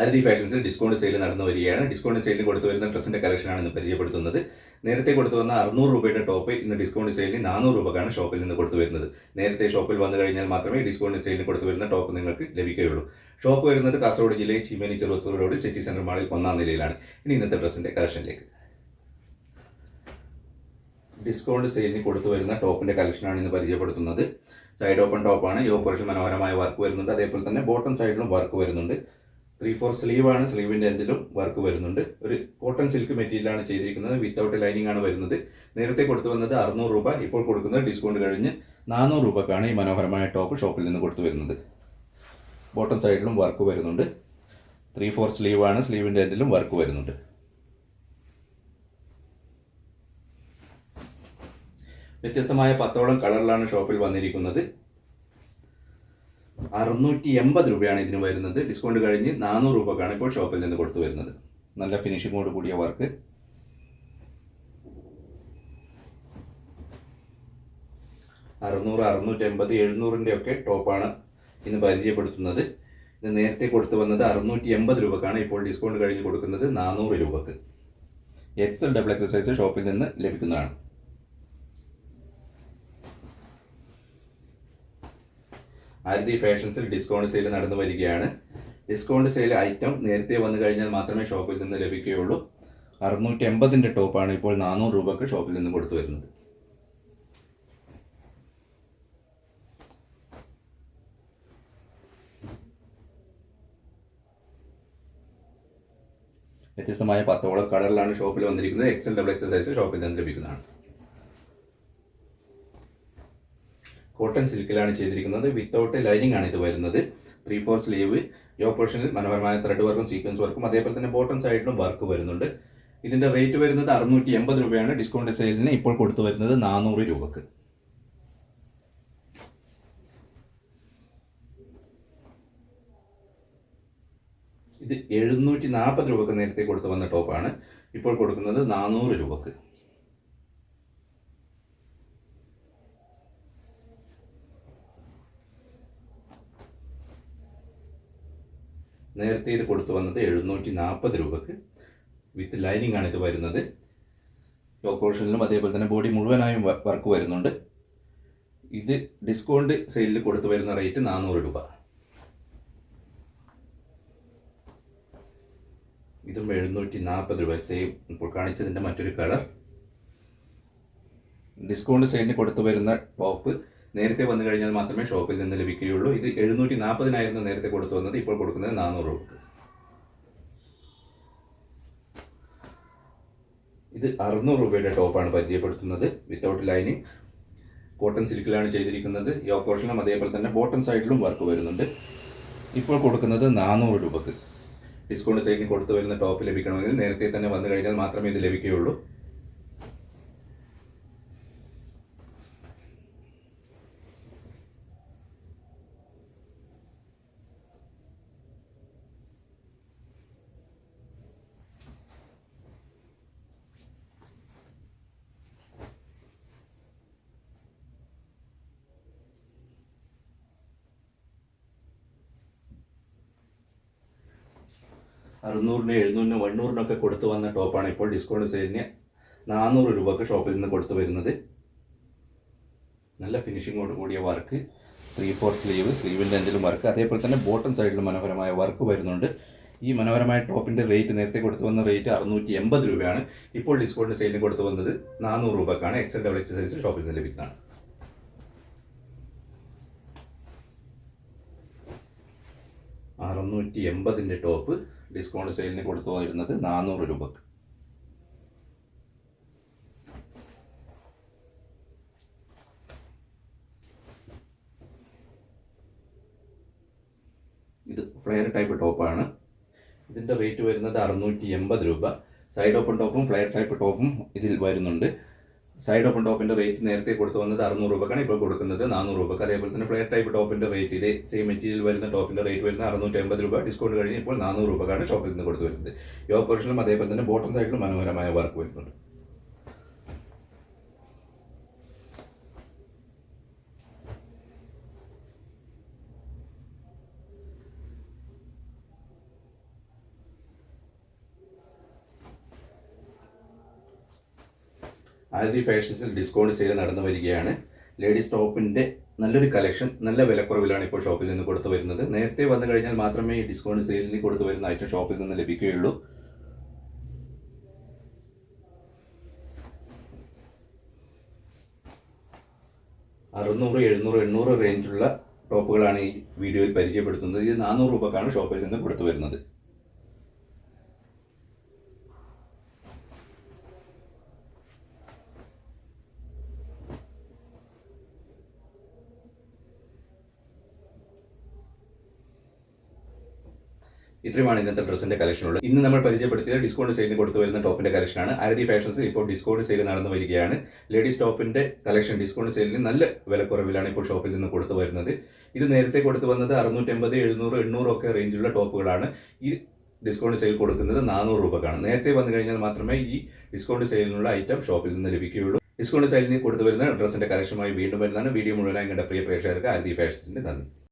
Aarti ഫാഷൻസിൽ discount sale നടന്നു വരികയാണ്. Discount സെയിലിന് കൊടുത്തു വരുന്ന ഡ്രസ്സിന്റെ കളക്ഷനാണ് ഇന്ന് പരിചയപ്പെടുത്തുന്നത്. നേരത്തെ കൊടുത്തു വന്ന അറുന്നൂറ് രൂപയുടെ ടോപ്പ് ഇന്ന് ഡിസ്കൗണ്ട് സെയിലിന് നാനൂറ് രൂപക്കാണ് ഷോപ്പിൽ നിന്ന് കൊടുത്തു വരുന്നത്. നേരത്തെ ഷോപ്പിൽ വന്നു കഴിഞ്ഞാൽ മാത്രമേ ഡിസ്കൗണ്ട് സെയിലിന് കൊടുത്തു വരുന്ന ടോപ്പ് നിങ്ങൾക്ക് ലഭിക്കുകയുള്ളൂ. ഷോപ്പ് വരുന്നത് കാസർഗോഡ് ജില്ലയിൽ Cheemeni Cheruthur road city centre മാളിൽ ഒന്നാം നിലയിലാണ്. ഇനി ഇന്നത്തെ ഡ്രസ്സിന്റെ കളക്ഷനിലേക്ക് ഡിസ്കൗണ്ട് സെയിലിന് കൊടുത്തു വരുന്ന ടോപ്പിന്റെ കളക്ഷനാണ് ഇന്ന് പരിചയപ്പെടുത്തുന്നത്. സൈഡ് ഓപ്പൺ ടോപ്പാണ് യോ കുറച്ച് മനോഹരമായ വർക്ക് വരുന്നുണ്ട്. അതേപോലെ തന്നെ ബോട്ടം സൈഡിലും വർക്ക് വരുന്നുണ്ട്. ത്രീ ഫോർ ആണ്. സ്ലീവിന്റെ എൻഡിലും വർക്ക് വരുന്നുണ്ട്. ഒരു കോട്ടൺ സിൽക്ക് മെറ്റീരിയലാണ് ചെയ്തിരിക്കുന്നത്. വിത്തൗട്ട് ലൈനിങ് ആണ് വരുന്നത്. നേരത്തെ കൊടുത്തു വന്നത് അറുന്നൂറ് രൂപ. ഇപ്പോൾ കൊടുക്കുന്നത് ഡിസ്കൗണ്ട് കഴിഞ്ഞ് നാനൂറ് രൂപക്കാണ് ഈ മനോഹരമായ ടോപ്പ് ഷോപ്പിൽ നിന്ന് കൊടുത്തു വരുന്നത്. ബോട്ടം സൈഡിലും വർക്ക് വരുന്നുണ്ട്. ത്രീ ഫോർ ആണ്. സ്ലീവിന്റെ എൻഡിലും വർക്ക് വരുന്നുണ്ട്. വ്യത്യസ്തമായ പത്തോളം കളറിലാണ് ഷോപ്പിൽ വന്നിരിക്കുന്നത്. അറുന്നൂറ്റി എൺപത് രൂപയാണ് ഇതിന് വരുന്നത്. ഡിസ്കൗണ്ട് കഴിഞ്ഞ് നാനൂറ് രൂപക്കാണ് ഇപ്പോൾ ഷോപ്പിൽ നിന്ന് കൊടുത്തു വരുന്നത്. നല്ല ഫിനിഷിങ്ങോട് കൂടിയ വർക്ക്. അറുന്നൂറ് അറുന്നൂറ്റി എൺപത് എഴുന്നൂറിന്റെ ഒക്കെ ടോപ്പാണ് ഇന്ന് പരിചയപ്പെടുത്തുന്നത്. ഇത് നേരത്തെ കൊടുത്തു വന്നത് അറുന്നൂറ്റി എൺപത് രൂപക്കാണ് ഇപ്പോൾ ഡിസ്കൗണ്ട് കഴിഞ്ഞ് കൊടുക്കുന്നത് നാനൂറ് രൂപക്ക്. എക്സൽ ഡബിൾ എക്സസൈസ് ഷോപ്പിൽ നിന്ന് ലഭിക്കുന്നതാണ്. ആരതി ഫാഷൻസിൽ ഡിസ്കൗണ്ട് സെയിൽ നടന്നു വരികയാണ്. ഡിസ്കൗണ്ട് സെയിൽ ഐറ്റം നേരത്തെ വന്നു കഴിഞ്ഞാൽ മാത്രമേ ഷോപ്പിൽ നിന്ന് ലഭിക്കുകയുള്ളൂ. അറുന്നൂറ്റി എൺപതിന്റെ ടോപ്പാണ് ഇപ്പോൾ നാനൂറ് രൂപക്ക് ഷോപ്പിൽ നിന്ന് കൊടുത്തു വരുന്നത്. വ്യത്യസ്തമായ പത്തോളം കളറിലാണ് ഷോപ്പിൽ വന്നിരിക്കുന്നത്. എക്സൽ ഡബിൾ എക്സൽ സൈസ് ഷോപ്പിൽ നിന്ന് ലഭിക്കുന്നതാണ്. കോട്ടൺ സിൽക്കിലാണ് ചെയ്തിരിക്കുന്നത്. വിത്തൗട്ട് ലൈനിങ് ആണ് ഇത് വരുന്നത്. ത്രീ ഫോർ സ്ലീവ് യോ പോർഷനിൽ മനോഹരമായ ത്രെഡ് വർക്കും സീക്വൻസ് വർക്കും അതേപോലെ തന്നെ ബോട്ടം സൈഡിലും വർക്ക് വരുന്നുണ്ട്. ഇതിന്റെ റേറ്റ് വരുന്നത് അറുന്നൂറ്റി എൺപത് രൂപയാണ് ഡിസ്കൗണ്ട് സെയിലിന് ഇപ്പോൾ കൊടുത്തു വരുന്നത് നാനൂറ് രൂപക്ക്. ഇത് എഴുന്നൂറ്റി നാൽപ്പത് രൂപക്ക് നേരത്തെ കൊടുത്തു വന്ന ടോപ്പാണ് ഇപ്പോൾ കൊടുക്കുന്നത് നാനൂറ് രൂപക്ക്. നേരത്തെ ഇത് കൊടുത്തു വന്നത് എഴുന്നൂറ്റി നാൽപ്പത് രൂപക്ക്. വിത്ത് ലൈനിങ് ആണ് ഇത് വരുന്നത്. ടോപ്പ് പോർഷനിലും അതേപോലെ തന്നെ ബോഡി മുഴുവനായും വർക്ക് വരുന്നുണ്ട്. ഇത് ഡിസ്കൗണ്ട് സെയിലിൽ കൊടുത്തു വരുന്ന റേറ്റ് നാനൂറ് രൂപ. ഇതും എഴുന്നൂറ്റി നാൽപ്പത് രൂപ. സെയിം ഇപ്പോൾ കാണിച്ചതിന്റെ മറ്റൊരു കളർ. ഡിസ്കൗണ്ട് സെയിലിന് കൊടുത്തു വരുന്ന ടോപ്പ് നേരത്തെ വന്നു കഴിഞ്ഞാൽ മാത്രമേ ഷോപ്പിൽ നിന്ന് ലഭിക്കുകയുള്ളൂ. ഇത് എഴുന്നൂറ്റി നാൽപ്പതിനായിരുന്നു നേരത്തെ കൊടുത്തു വന്നത്. ഇപ്പോൾ കൊടുക്കുന്നത് നാനൂറ് രൂപ ഇത് അറുന്നൂറ് രൂപയുടെ ടോപ്പാണ് പരിചയപ്പെടുത്തുന്നത്. വിത്തൗട്ട് ലൈനിങ് കോട്ടൺ സിൽക്കിലാണ് ചെയ്തിരിക്കുന്നത്. ഈ ഓപ്പോർഷനും അതേപോലെ തന്നെ ബോട്ടം സൈഡിലും വർക്ക് വരുന്നുണ്ട്. ഇപ്പോൾ കൊടുക്കുന്നത് നാനൂറ് രൂപക്ക്. ഡിസ്കൗണ്ട് സൈഡിൽ കൊടുത്തു വരുന്ന ടോപ്പ് ലഭിക്കണമെങ്കിൽ നേരത്തെ തന്നെ വന്നു കഴിഞ്ഞാൽ മാത്രമേ ഇത് ലഭിക്കുകയുള്ളൂ. അറുന്നൂറിന് എഴുന്നൂറിന് എണ്ണൂറിനൊക്കെ കൊടുത്തു വന്ന ടോപ്പാണ് ഇപ്പോൾ ഡിസ്കൗണ്ട് സെയിലിന് നാനൂറ് രൂപക്ക് ഷോപ്പിൽ നിന്ന് കൊടുത്തു വരുന്നത്. നല്ല ഫിനിഷിങ്ങോട് കൂടിയ വർക്ക് ത്രീ ഫോർ സ്ലീവ് സ്ലീവിന്റെ എൻഡിലും വർക്ക് അതേപോലെ തന്നെ ബോട്ടം സൈഡിലും മനോഹരമായ വർക്ക് വരുന്നുണ്ട്. ഈ മനോഹരമായ ടോപ്പിന്റെ റേറ്റ് നേരത്തെ കൊടുത്തു വന്ന റേറ്റ് അറുന്നൂറ്റി എൺപത് രൂപയാണ് ഇപ്പോൾ ഡിസ്കൗണ്ട് സെയിലിന് കൊടുത്തു വന്നത് നാനൂറ് രൂപക്കാണ്. എക്സൽ ഡബിൾ എക്സ് സൈസ് ഷോപ്പിൽ നിന്ന് ലഭിക്കുന്നതാണ്. അറുന്നൂറ്റി എൺപതിന്റെ ടോപ്പ് ഡിസ്കൗണ്ട് സെയിലിന് കൊടുത്തു വരുന്നത് നാനൂറ് രൂപക്ക്. ഇത് ഫ്ലെയർ ടൈപ്പ് ടോപ്പാണ്. ഇതിന്റെ റേറ്റ് വരുന്നത് അറുന്നൂറ്റി എൺപത് രൂപ. സൈഡ് ഓപ്പൺ ടോപ്പും ഫ്ലെയർ ടൈപ്പ് ടോപ്പും ഇതിൽ വരുന്നുണ്ട്. സൈഡ് ഓപ്പൺ ടോപ്പിന്റെ റേറ്റ് നേരത്തെ കൊടുത്തു വന്നത് അറുന്നൂറ് രൂപക്കാണ് ഇപ്പോൾ കൊടുക്കുന്നത്. നാനൂറ് രൂപക്ക്. അതേപോലെ തന്നെ ഫ്ലെയർ ടൈപ്പ് ടോപ്പിന്റെ റേറ്റ് ഇതേ സെയിം മെറ്റീരിയൽ വരുന്ന ടോപ്പിന്റെ റേറ്റ് വരുന്ന അറുന്നൂറ്റി അമ്പത് രൂപ ഡിസ്കൗണ്ട് കഴിഞ്ഞ് ഇപ്പോൾ നാനൂറ് രൂപക്കാണ് ഷോപ്പിൽ നിന്ന് കൊടുത്തു വരുന്നത്. ഈ ഓപ്പറേഷനും അതേപോലെ തന്നെ ബോട്ടം സൈഡിലും മനോഹരമായ വർക്ക് വരുന്നുണ്ട്. ആരതി ഫാഷൻസിൽ ഡിസ്കൗണ്ട് സെയിൽ നടന്നു വരികയാണ്. ലേഡീസ് ടോപ്പിന്റെ നല്ലൊരു കളക്ഷൻ നല്ല വിലക്കുറവിലാണ് ഇപ്പോൾ ഷോപ്പിൽ നിന്ന് കൊടുത്തു വരുന്നത്. നേരത്തെ വന്നു കഴിഞ്ഞാൽ മാത്രമേ ഈ ഡിസ്കൗണ്ട് സെയിലിന് കൊടുത്തു വരുന്ന ഐറ്റം ഷോപ്പിൽ നിന്ന് ലഭിക്കുകയുള്ളൂ. അറുന്നൂറ് എഴുന്നൂറ് എണ്ണൂറ് റേഞ്ചുള്ള ടോപ്പുകളാണ് ഈ വീഡിയോയിൽ പരിചയപ്പെടുത്തുന്നത്. ഇത് നാനൂറ് രൂപക്കാണ് ഷോപ്പിൽ നിന്ന് കൊടുത്തു വരുന്നത്. ഇത്രയുമാണ് ഇന്നത്തെ ഡ്രസ്സിന്റെ കളക്ഷനുള്ളത് ഇന്ന് നമ്മൾ പരിചയപ്പെടുത്തിയത് ഡിസ്കൗണ്ട് സെയിലിന് കൊടുത്തു വരുന്ന ടോപ്പിന്റെ കളക്ഷനാണ് ആരതി ഫാഷൻസിൽ ഇപ്പോൾ ഡിസ്കൗണ്ട് സെയിൽ നടന്നു വരികയാണ്. ലേഡീസ് ടോപ്പിന്റെ കളക്ഷൻ ഡിസ്കൗണ്ട് സെയിലിന് നല്ല വിലക്കുറവിലാണ് ഇപ്പോൾ ഷോപ്പിൽ നിന്ന് കൊടുത്തു വരുന്നത്. ഇത് നേരത്തെ കൊടുത്തു വന്നത് അറുന്നൂറ്റമ്പത് എഴുന്നൂറ് എണ്ണൂറ് ഒക്കെ റേഞ്ചുള്ള ടോപ്പുകളാണ്. ഈ ഡിസ്കൗണ്ട് സെയിൽ കൊടുക്കുന്നത് നാനൂറ് രൂപക്കാണ്. നേരത്തെ വന്നു കഴിഞ്ഞാൽ മാത്രമേ ഈ ഡിസ്കൗണ്ട് സെയിലിനുള്ള ഐറ്റം ഷോപ്പിൽ നിന്ന് ലഭിക്കുകയുള്ളൂ. ഡിസ്കൗണ്ട് സെയിലിന് കൊടുത്തു വരുന്ന ഡ്രസ്സിന്റെ കളക്ഷനുമായി വീണ്ടും വരുന്നതാണ്. വീഡിയോ മുഴുവനായി കണ്ട പ്രിയ പ്രേക്ഷകർക്ക് ആരതി ഫാഷൻസിന്റെ നന്ദി.